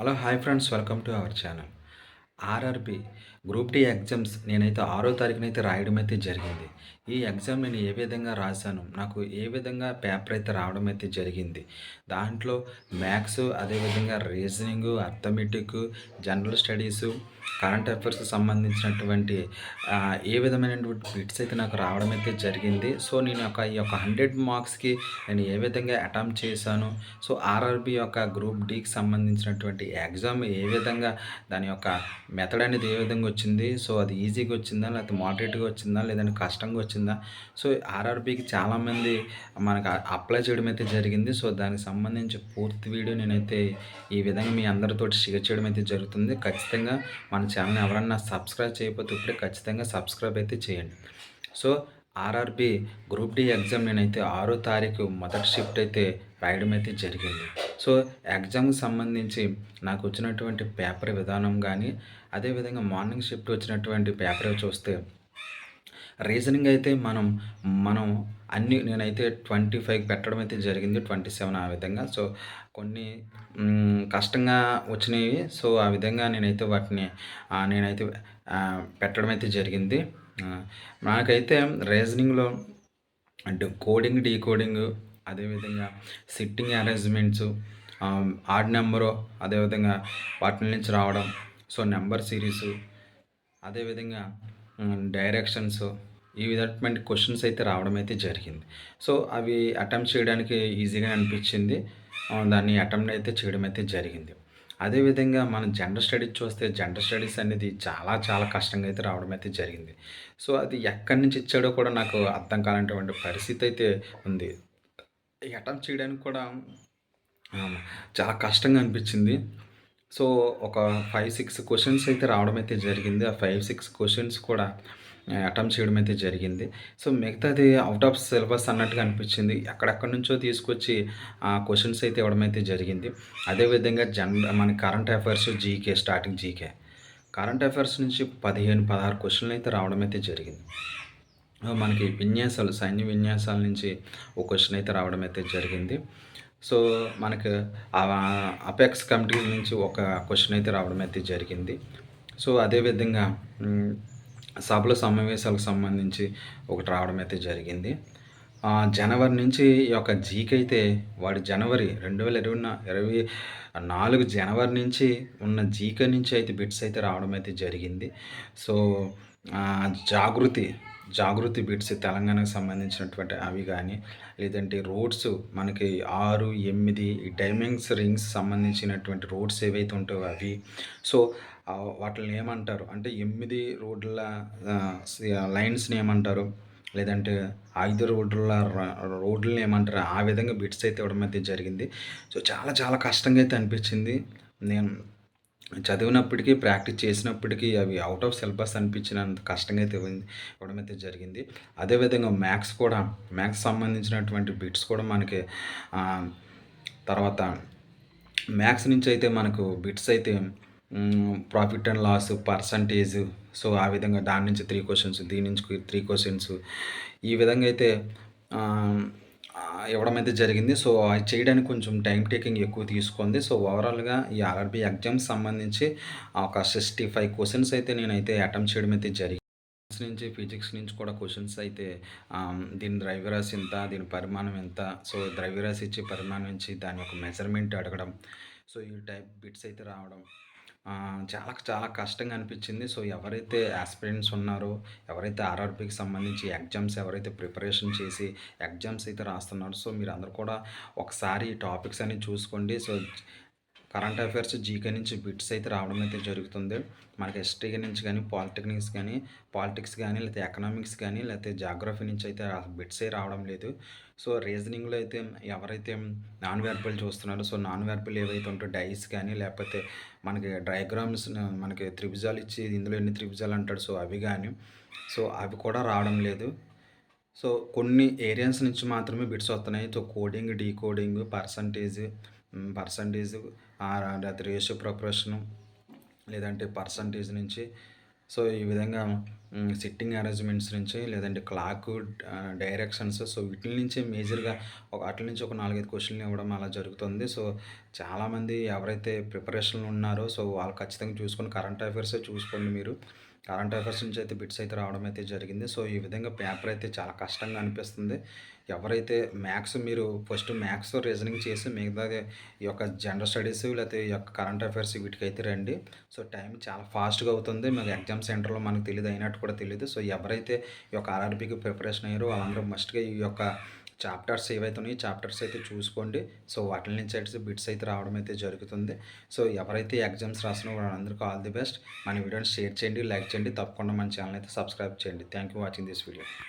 Hello hi friends welcome to our channel. RRB group D exams నేనైతే ఆరో తారీఖునైతే రాయడం అయితే జరిగింది. ఈ ఎగ్జామ్ నేను ఏ విధంగా రాశాను నాకు ఏ విధంగా పేపర్ అయితే రావడం అయితే జరిగింది దాంట్లో మ్యాథ్స్ అదేవిధంగా reasoning arithmetic general studies current అఫైర్స్కి సంబంధించినటువంటి ఏ విధమైనటువంటి బిట్స్ అయితే నాకు రావడం అయితే జరిగింది. సో నేను ఒక ఈ యొక్క హండ్రెడ్ మార్క్స్కి నేను ఏ విధంగా అటెంప్ట్ చేశాను సో ఆర్ఆర్బి యొక్క గ్రూప్ డీకి సంబంధించినటువంటి ఎగ్జామ్ ఏ విధంగా దాని యొక్క మెథడ్ అనేది ఏ విధంగా వచ్చింది సో అది ఈజీగా వచ్చిందా లేకపోతే మోడరేట్గా వచ్చిందా లేదంటే కష్టంగా వచ్చిందా. సో ఆర్ఆర్బికి చాలామంది మనకు అప్లై చేయడం అయితే జరిగింది. సో దానికి సంబంధించి పూర్తి వీడియో నేనైతే ఈ విధంగా మీ అందరితో షేర్ చేయడం అయితే జరుగుతుంది. ఖచ్చితంగా మన ఛానల్ ఎవరన్నా సబ్స్క్రైబ్ చేయకపోతే ఇప్పుడే ఖచ్చితంగా సబ్స్క్రైబ్ అయితే చేయండి. So RRB group D exam నేనైతే ఆరో తారీఖు మొదటి షిఫ్ట్ అయితే రాయడం అయితే జరిగింది. సో ఎగ్జామ్కి సంబంధించి నాకు వచ్చినటువంటి పేపర్ విధానం కానీ అదేవిధంగా మార్నింగ్ షిఫ్ట్ వచ్చినటువంటి పేపర్ చూస్తే రీజనింగ్ అయితే మనం మనం అన్ని నేనైతే ట్వంటీ ఫైవ్ పెట్టడం అయితే జరిగింది ట్వంటీ సెవెన్ ఆ విధంగా. సో కొన్ని కష్టంగా వచ్చినవి. సో ఆ విధంగా నేనైతే వాటిని నేనైతే పెట్టడం అయితే జరిగింది. నాకైతే రీజనింగ్లో అంటే కోడింగ్ డీకోడింగ్ అదేవిధంగా సిట్టింగ్ అరేంజ్మెంట్స్ ఆడ్ నెంబరు అదేవిధంగా వాటి నుంచి రావడం. సో నెంబర్ సిరీసు అదేవిధంగా డైరెక్షన్స్ ఈ విధమైన క్వశ్చన్స్ అయితే రావడం అయితే జరిగింది. సో అవి అటెంప్ట్ చేయడానికి ఈజీగా అనిపించింది. దాన్ని అటెంప్ట్ అయితే చేయడం అయితే జరిగింది. అదేవిధంగా మనం జనరల్ స్టడీస్ చూస్తే జనరల్ స్టడీస్ అనేది చాలా చాలా కష్టంగా అయితే రావడం అయితే జరిగింది. సో అది ఎక్కడి నుంచి ఇచ్చాడో కూడా నాకు అర్థం కానటువంటి పరిస్థితి అయితే ఉంది. అటెంప్ట్ చేయడానికి కూడా చాలా కష్టంగా అనిపించింది. సో ఒక ఫైవ్ సిక్స్ క్వశ్చన్స్ అయితే రావడం అయితే జరిగింది. ఆ ఫైవ్ సిక్స్ క్వశ్చన్స్ కూడా అటెంప్ట్ చేయడం అయితే జరిగింది. సో మిగతాది అవుట్ ఆఫ్ సిలబస్ అన్నట్టుగా అనిపించింది. ఎక్కడెక్కడి నుంచో తీసుకొచ్చి ఆ క్వశ్చన్స్ అయితే ఇవ్వడం అయితే జరిగింది. అదేవిధంగా జనరల్ మన current affairs GK starting GK current affairs నుంచి పదిహేను పదహారు క్వశ్చన్లు అయితే రావడం అయితే జరిగింది. మనకి విన్యాసాలు సైన్య విన్యాసాల నుంచి ఒక క్వశ్చన్ అయితే రావడం అయితే జరిగింది. సో మనకు అపెక్స్ కమిటీ నుంచి ఒక క్వశ్చన్ అయితే రావడం అయితే జరిగింది. సో అదేవిధంగా సభల సమావేశాలకు సంబంధించి ఒకటి రావడం అయితే జరిగింది. జనవరి నుంచి ఈ యొక్క జీకి అయితే వాడు జనవరి రెండు వేల ఇరవై ఇరవై నాలుగు జనవరి నుంచి ఉన్న జీకే నుంచి అయితే బిట్స్ అయితే రావడం అయితే జరిగింది. సో జాగృతి జాగృతి బిట్స్ తెలంగాణకు సంబంధించినటువంటి అవి కానీ లేదంటే రోడ్స్ మనకి ఆరు ఎనిమిది డైమండ్స్ టైమింగ్స్ రింగ్స్ సంబంధించినటువంటి రోడ్స్ ఏవైతే ఉంటాయో అవి సో వాటిని ఏమంటారు? అంటే ఎనిమిది రోడ్ల లైన్స్ని ఏమంటారు? లేదంటే ఐదు రోడ్ల రోడ్లని ఏమంటారు ఆ విధంగా బిట్స్ అయితే ఇవ్వడం అయితే జరిగింది. సో చాలా చాలా కష్టంగా అయితే అనిపించింది. నేను చదివినప్పటికీ ప్రాక్టీస్ చేసినప్పటికీ అవి అవుట్ ఆఫ్ సిలబస్ అనిపించినంత కష్టంగా అయితే ఇవ్వడం అయితే జరిగింది. అదేవిధంగా మ్యాథ్స్ కూడా మ్యాథ్స్ సంబంధించినటువంటి బిట్స్ కూడా మనకి తర్వాత మ్యాథ్స్ నుంచి అయితే మనకు బిట్స్ అయితే profit and loss percentage so ఆ విధంగా దాని నుంచి త్రీ క్వశ్చన్స్ దీని నుంచి త్రీ క్వశ్చన్స్ ఈ విధంగా అయితే ఇవ్వడం అయితే జరిగింది. సో అది చేయడానికి కొంచెం టైం టేకింగ్ ఎక్కువ తీసుకుంది. సో ఓవరాల్గా ఈ ఆర్ఆర్బి ఎగ్జామ్స్ సంబంధించి ఒక సిక్స్టీ ఫైవ్ క్వశ్చన్స్ అయితే నేనైతే అటెంప్ట్ చేయడం అయితే జరిగింది. నుంచి ఫిజిక్స్ నుంచి కూడా క్వశ్చన్స్ అయితే దీని ద్రవ్యరాశి ఎంత దీని పరిమాణం ఎంత? సో ద్రవ్యరాశి ఇచ్చి పరిమాణం ఇచ్చి దాని యొక్క మెజర్మెంట్ అడగడం. సో ఈ టైప్ బిట్స్ అయితే రావడం. చాలా చాలా కష్టంగా అనిపించింది. సో ఎవరైతే ఆస్పిరెంట్స్ ఉన్నారో ఎవరైతే ఆర్ఆర్బికి సంబంధించి ఎగ్జామ్స్ ఎవరైతే ప్రిపరేషన్ చేసి ఎగ్జామ్స్ అయితే రాస్తున్నారో సో మీరు అందరూ కూడా ఒకసారి ఈ టాపిక్స్ అన్ని చూసుకోండి. సో కరెంట్ అఫైర్స్ జీకే నుంచి బిట్స్ అయితే రావడం అయితే జరుగుతుంది. మనకి హిస్టరీ నుంచి కానీ పాలిటెక్నిక్స్ కానీ పాలిటిక్స్ కానీ లేకపోతే ఎకనామిక్స్ కానీ లేకపోతే జాగ్రఫీ నుంచి అయితే బిట్సే రావడం లేదు. సో రీజనింగ్లో అయితే ఎవరైతే నాన్ వెర్బల్ చూస్తున్నారో సో నాన్ వెర్బల్ ఏవైతే ఉంటాయో డైస్ కానీ లేకపోతే మనకి డయాగ్రామ్స్ మనకి త్రిభుజాలు ఇచ్చి ఇందులో ఎన్ని త్రిభుజాలు అంటాడు సో అవి కానీ సో అవి కూడా రావడం లేదు. సో కొన్ని ఏరియాస్ నుంచి మాత్రమే బిట్స్ వస్తున్నాయి. So coding decoding percentage percentage లేకపోతే రేషియో ప్రొపరేషను లేదంటే పర్సంటేజ్ నుంచి సో, ఈ విధంగా సిట్టింగ్ అరేంజ్‌మెంట్స్ నుంచి లేదంటే క్లాకు డైరెక్షన్స్ సో, వీటి నుంచి మేజర్‌గా ఒక అట్ల నుంచి ఒక నాలుగైదు క్వశ్చన్లు ఇవ్వడం అలా జరుగుతుంది. సో, చాలామంది ఎవరైతే ప్రిపరేషన్లు ఉన్నారో సో, వాళ్ళు ఖచ్చితంగా చూసుకొని కరెంట్ అఫైర్సే చూసుకోండి మీరు. కరెంట్ అఫైర్స్ నుంచి అయితే బిట్స్ అయితే రావడం అయితే జరిగింది. సో, ఈ విధంగా పేపర్ అయితే చాలా కష్టంగా అనిపిస్తుంది. ఎవరైతే మ్యాథ్స్ మీరు ఫస్ట్ మ్యాథ్స్, రీజనింగ్ చేసి మిగతాది ఈ యొక్క జనరల్ స్టడీస్ లేకపోతే ఈ యొక్క కరెంట్ అఫైర్స్ వీటికైతే రండి. సో, టైం చాలా ఫాస్ట్‌గా అవుతుంది. మాకు ఎగ్జామ్ సెంటర్‌లో మనకు తెలియదు అయినట్టు కూడా తెలియదు సో, ఎవరైతే ఈ యొక్క ఆర్ఆర్‌బీకి ప్రిపరేషన్ అయ్యారో వాళ్ళందరూ మస్ట్‌గా ఈ యొక్క చాప్టర్స్ ఏవైతే ఉన్నాయో చాప్టర్స్ అయితే చూసుకోండి. సో, వాటి నుంచి అయితే బిట్స్ అయితే రావడం అయితే జరుగుతుంది. సో, ఎవరైతే ఎగ్జామ్స్ రాస్తున్నారో వాళ్ళందరికీ ఆల్ ది బెస్ట్. మన వీడియోని షేర్ చేయండి, లైక్ చేయండి. తప్పకుండా మన ఛానల్ అయితే సబ్స్క్రైబ్ చేయండి. Thank you watching this video.